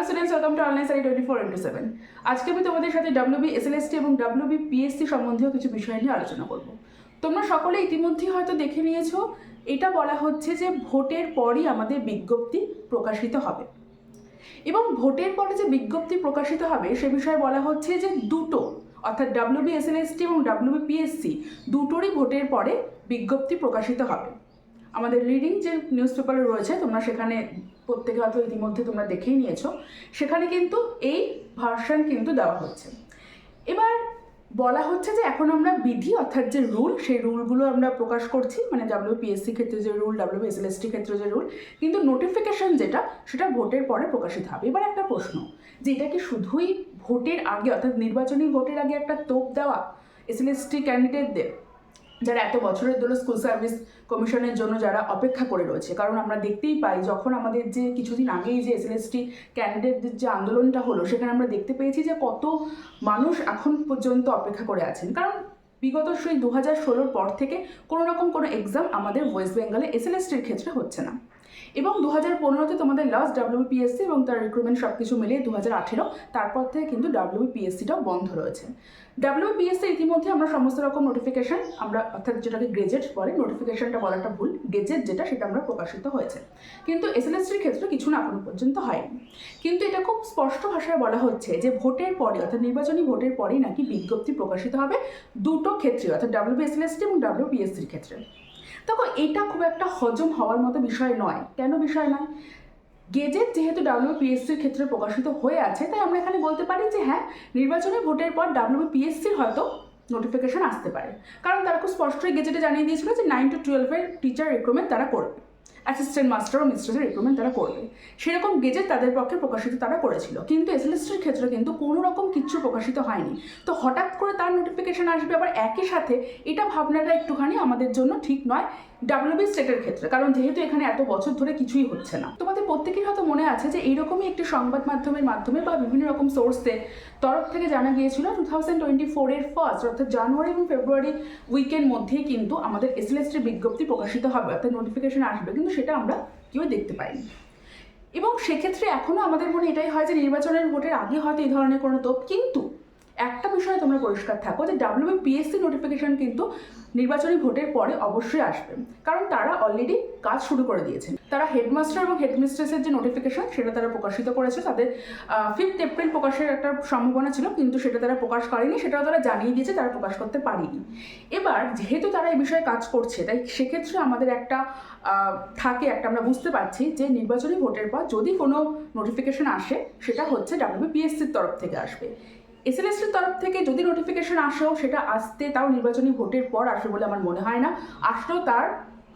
Hello students welcome to online study twenty four into seven আজকে আমি তোমাদের সাথে ডাব্লিউবি এসএলএসটি এবং ডাব্লিউবি পিএসসি সম্বন্ধীয় কিছু বিষয় নিয়ে আলোচনা করব। তোমরা সকলে ইতিমধ্যেই হয়তো দেখে নিয়েছো, এটা বলা হচ্ছে যে ভোটের পরই আমাদের বিজ্ঞপ্তি প্রকাশিত হবে। এবং ভোটের পরে যে বিজ্ঞপ্তি প্রকাশিত হবে, সে বিষয়ে বলা হচ্ছে যে দুটো, অর্থাৎ ডাব্লিউবি এসএলএসটি এবং ডাব্লিউবি পিএসসি দুটোরই ভোটের পরে বিজ্ঞপ্তি প্রকাশিত হবে। আমাদের লিডিং যে নিউজ পেপারে রয়েছে, তোমরা সেখানে প্রত্যেকে হয়তো ইতিমধ্যে তোমরা দেখেই নিয়েছো, সেখানে কিন্তু এই ভার্সন কিন্তু দেওয়া হচ্ছে। এবার বলা হচ্ছে যে এখন আমরা বিধি, অর্থাৎ যে রুল সেই রুলগুলো আমরা প্রকাশ করছি মানে ডাব্লিউপিএসসি ক্ষেত্রে যে রুল ডাব্লিউপিএসএলএসটি ক্ষেত্রে যে রুল কিন্তু নোটিফিকেশন যেটা, সেটা ভোটের পরে প্রকাশিত হবে। এবার একটা প্রশ্ন, যে এটা কি শুধুই ভোটের আগে, অর্থাৎ নির্বাচনী ভোটের আগে একটা তোপ দেওয়া এসএলএসটি ক্যান্ডিডেটদের যারা এত বছরের ধরে স্কুল সার্ভিস কমিশনের জন্য যারা অপেক্ষা করে রয়েছে, কারণ আমরা দেখতেই পাই যখন আমাদের যে কিছুদিন আগেই যে এসএলএসটি ক্যান্ডিডেটদের যে আন্দোলনটা হলো, সেখানে আমরা দেখতে পেয়েছি যে কত মানুষ এখন পর্যন্ত অপেক্ষা করে আছেন। কারণ বিগত সেই দু হাজার ষোলোর পর থেকে কোনো রকম কোনো এক্সাম আমাদের ওয়েস্ট বেঙ্গলে এসএলএসটির ক্ষেত্রে হচ্ছে না। এবং দু হাজার পনেরোতে তোমাদের লাস্ট ডাব্লিউপিএসসি এবং তার রিক্রুটমেন্ট সব কিছু মিলিয়ে দু হাজার আঠেরো, তারপর থেকে কিন্তু ডাব্লিউপিএসসিটাও বন্ধ রয়েছে। ডাব্লিউপিএসসি ইতিমধ্যে আমরা সমস্ত রকম নোটিফিকেশন আমরা অর্থাৎ যেটাকে গ্রেজেট বলে নোটিফিকেশনটা বলাটা ভুল গেজেট যেটা সেটা আমরা প্রকাশিত হয়েছে। কিন্তু এসএলএসটির ক্ষেত্রে কিছু না এখনও পর্যন্ত হয়নি। কিন্তু এটা খুব স্পষ্ট ভাষায় বলা হচ্ছে যে ভোটের পরে অর্থাৎ নির্বাচনী ভোটের পরেই নাকি বিজ্ঞপ্তি প্রকাশিত হবে দুটো ক্ষেত্রে, অর্থাৎ ডাব্লিউবিএসএলএসটি এবং ডাব্লিউপিএসসির ক্ষেত্রে। দেখো এটা খুব একটা হজম হওয়ার মতো বিষয় নয়। কেন বিষয় নয়? গেজেট যেহেতু ডাব্লিউপিএসসির ক্ষেত্রে প্রকাশিত হয়ে আছে, তাই আমরা এখানে বলতে পারি যে হ্যাঁ নির্বাচনে ভোটের পর ডাব্লিউপিএসসির হয়তো নোটিফিকেশান আসতে পারে। কারণ তারা খুব স্পষ্টই গেজেটে জানিয়ে দিয়েছিল যে নাইন টু টুয়েলভের টিচার রিক্রুটমেন্ট তারা করবে। অ্যাসিস্ট্যান্ট মাস্টার ও মিস্ট্রেসের রিক্রুটমেন্ট তারা করবে। সেরকম গেজেট তাদের পক্ষে প্রকাশিত তারা করেছিল। কিন্তু এসএলএসটির ক্ষেত্রে কিন্তু কোনো রকম কিচ্ছু প্রকাশিত হয়নি। তো হঠাৎ করে তার নোটিফিকেশন আসবে, আবার একই সাথে এটা ভাবনাটা একটুখানি আমাদের জন্য ঠিক নয় ডাব্লিউবি স্টেটের ক্ষেত্রে। কারণ যেহেতু এখানে এত বছর ধরে কিছুই হচ্ছে না। তোমাদের প্রত্যেকের হয়তো মনে আছে যে এইরকমই একটি সংবাদ মাধ্যমের মাধ্যমে বা বিভিন্ন রকম সোর্সে তরফ থেকে জানা গিয়েছিল টু থাউজেন্ড টোয়েন্টি ফোরের ফার্স্ট অর্থাৎ জানুয়ারি এবং ফেব্রুয়ারি উইকের মধ্যেই কিন্তু আমাদের এসএলএসটির বিজ্ঞপ্তি প্রকাশিত হবে। অর্থাৎ নোটিফিকেশান আসবে। কিন্তু সেটা আমরা কেউ দেখতে পাইনি এবং সেক্ষেত্রে এখনও আমাদের মনে এটাই হয় যে নির্বাচনের ভোটের আগে হয়তো এই ধরনের কোনো তোপ, কিন্তু একটা বিষয়ে তোমরা পরিষ্কার থাকো যে ডাব্লিউবিপিএসসি নোটিফিকেশন কিন্তু নির্বাচনী ভোটের পরে অবশ্যই আসবে। কারণ তারা অলরেডি কাজ শুরু করে দিয়েছেন। তারা হেডমাস্টার এবং হেডমিস্ট্রেসের যে নোটিফিকেশন সেটা তারা প্রকাশিত করেছে। তাদের ফিফথ এপ্রিল প্রকাশের একটা সম্ভাবনা ছিল, কিন্তু সেটা তারা প্রকাশ করেনি। সেটাও তারা জানিয়ে দিয়েছে, তারা প্রকাশ করতে পারেনি। এবার, যেহেতু তারা এই বিষয়ে কাজ করছে, তাই সেক্ষেত্রে আমাদের একটা থাকে একটা আমরা বুঝতে পারছি যে নির্বাচনী ভোটের পর যদি কোনো নোটিফিকেশন আসে, সেটা হচ্ছে ডাব্লিউবিপিএসসির তরফ থেকে আসবে। এসএলএসটির তরফ থেকে যদি নোটিফিকেশন আসেও সেটা আসতে তাও নির্বাচনী ভোটের পর আসবে বলে আমার মনে হয় না। আসলেও তার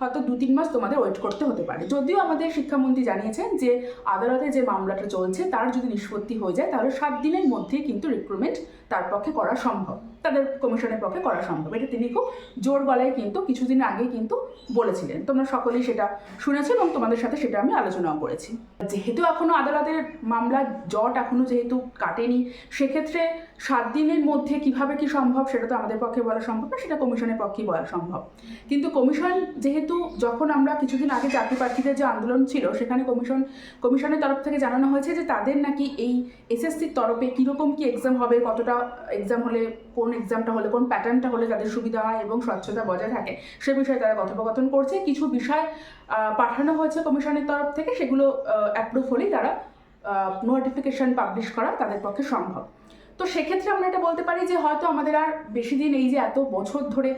হয়তো দু তিন মাস তোমাদের ওয়েট করতে হতে পারে। যদিও আমাদের শিক্ষামন্ত্রী জানিয়েছেন যে, আদালতে যে মামলাটা চলছে, তার যদি নিষ্পত্তি হয়ে যায়, তাহলে সাত দিনের মধ্যেই কিন্তু রিক্রুটমেন্ট তার পক্ষে করা সম্ভব। তাদের কমিশনের পক্ষে করা সম্ভব। এটা তিনি খুব জোর গলায় কিন্তু কিছুদিন আগে কিন্তু বলেছিলেন। তোমরা সকলেই সেটা শুনেছো এবং তোমাদের সাথে সেটা আমি আলোচনাও করেছি। যেহেতু এখনও আদালতের মামলার জট এখনও যেহেতু কাটেনি, সেক্ষেত্রে সাত দিনের মধ্যে কীভাবে কি সম্ভব, সেটা তো আমাদের পক্ষে বলা সম্ভব না, সেটা কমিশনের পক্ষেই বলা সম্ভব। কিন্তু কমিশন যেহেতু যখন আমরা কিছুদিন আগে চাকরি প্রার্থীদের যে আন্দোলন ছিল, সেখানে কমিশন, কমিশনের তরফ থেকে জানানো হয়েছে যে তাদের নাকি এই এসএসসির তরফে কীরকম কী এক্সাম হবে, কতটা এক্সাম হলে, কোন এক্সামটা হলে, কোন প্যাটার্নটা হলে তাদের সুবিধা হয় এবং স্বচ্ছতা বজায় থাকে, সে বিষয়ে তারা কথোপকথন করছে। কিছু বিষয় পাঠানো হয়েছে কমিশনের তরফ থেকে, সেগুলো অ্যাপ্রুভ হলেই তারা নোটিফিকেশন পাবলিশ করা তাদের পক্ষে সম্ভব। তো সেক্ষেত্রে আমরা এটা বলতে পারি যে হয়তো আমাদের আর বেশি দিন এই যে এত বছর ধরে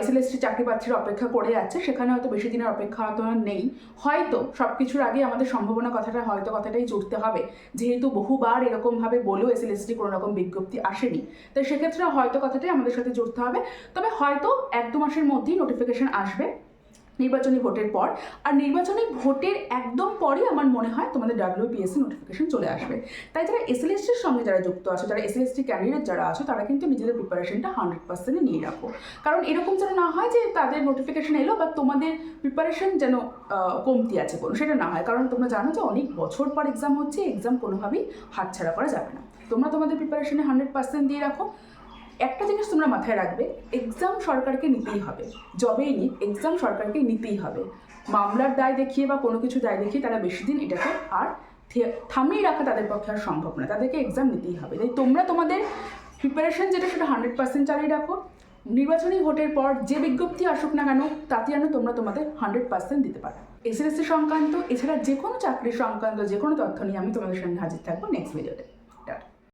এসএলএসটি চাকরি প্রার্থীরা অপেক্ষা করে যাচ্ছে, সেখানে হয়তো বেশি দিনের অপেক্ষা হয়তো নেই। হয়তো সব কিছুর আগে আমাদের সম্ভাবনা কথাটা হয়তো কথাটাই জুড়তে হবে। যেহেতু বহুবার এরকমভাবে বলেও এসএলএসটি কোনো রকম বিজ্ঞপ্তি আসেনি। তাই সেক্ষেত্রে হয়তো কথাটাই আমাদের সাথে জুড়তে হবে। তবে হয়তো এক দু মাসের মধ্যেই নোটিফিকেশন আসবে। নির্বাচনী ভোটের পর। আর নির্বাচনী ভোটের একদম পরে আমার মনে হয় তোমাদের ডাব্লিউপিএসসি নোটিফিকেশন চলে আসবে। তাই যারা এসএলএসটির সঙ্গে যারা যুক্ত আছে, যারা এস এসএলএসটি ক্যান্ডিডেট যারা আছে, তারা কিন্তু নিজেদের প্রিপারেশনটা হান্ড্রেড পার্সেন্টে নিয়ে রাখো। কারণ এরকম যেন না হয় যে তাদের নোটিফিকেশন এলো বা তোমাদের প্রিপারেশন যেন কমতি আছে কোনো, সেটা না হয়। কারণ তোমরা জানো যে অনেক বছর পর এক্সাম হচ্ছে এক্সাম কোনোভাবেই হাতছাড়া করা যাবে না। তোমরা তোমাদের প্রিপারেশনে হান্ড্রেড পার্সেন্ট দিয়ে রাখো। একটা জিনিস তোমরা মাথায় রাখবে এক্সাম সরকারকে নিতেই হবে। জবেই নিক এক্সাম সরকারকে নিতেই হবে। মামলার দায় দেখিয়ে বা কোনো কিছু দায় দেখিয়ে তারা বেশি দিন এটাকে আর থামিয়ে রাখা তাদের পক্ষে আর সম্ভব না। তাদেরকে এক্সাম নিতেই হবে। তাই তোমরা তোমাদের প্রিপারেশন যেটা সেটা হান্ড্রেড পার্সেন্ট চালিয়ে রাখো। নির্বাচনী ভোটের পর যে বিজ্ঞপ্তি আসুক না কেন, তাতে যেন তোমরা তোমাদের হান্ড্রেড পার্সেন্ট দিতে পারো। এসএসসি সংক্রান্ত, এছাড়া যে কোনো চাকরি সংক্রান্ত যে কোনো তথ্য নিয়ে আমি তোমাদের সঙ্গে হাজির থাকব নেক্সট ভিডিওতে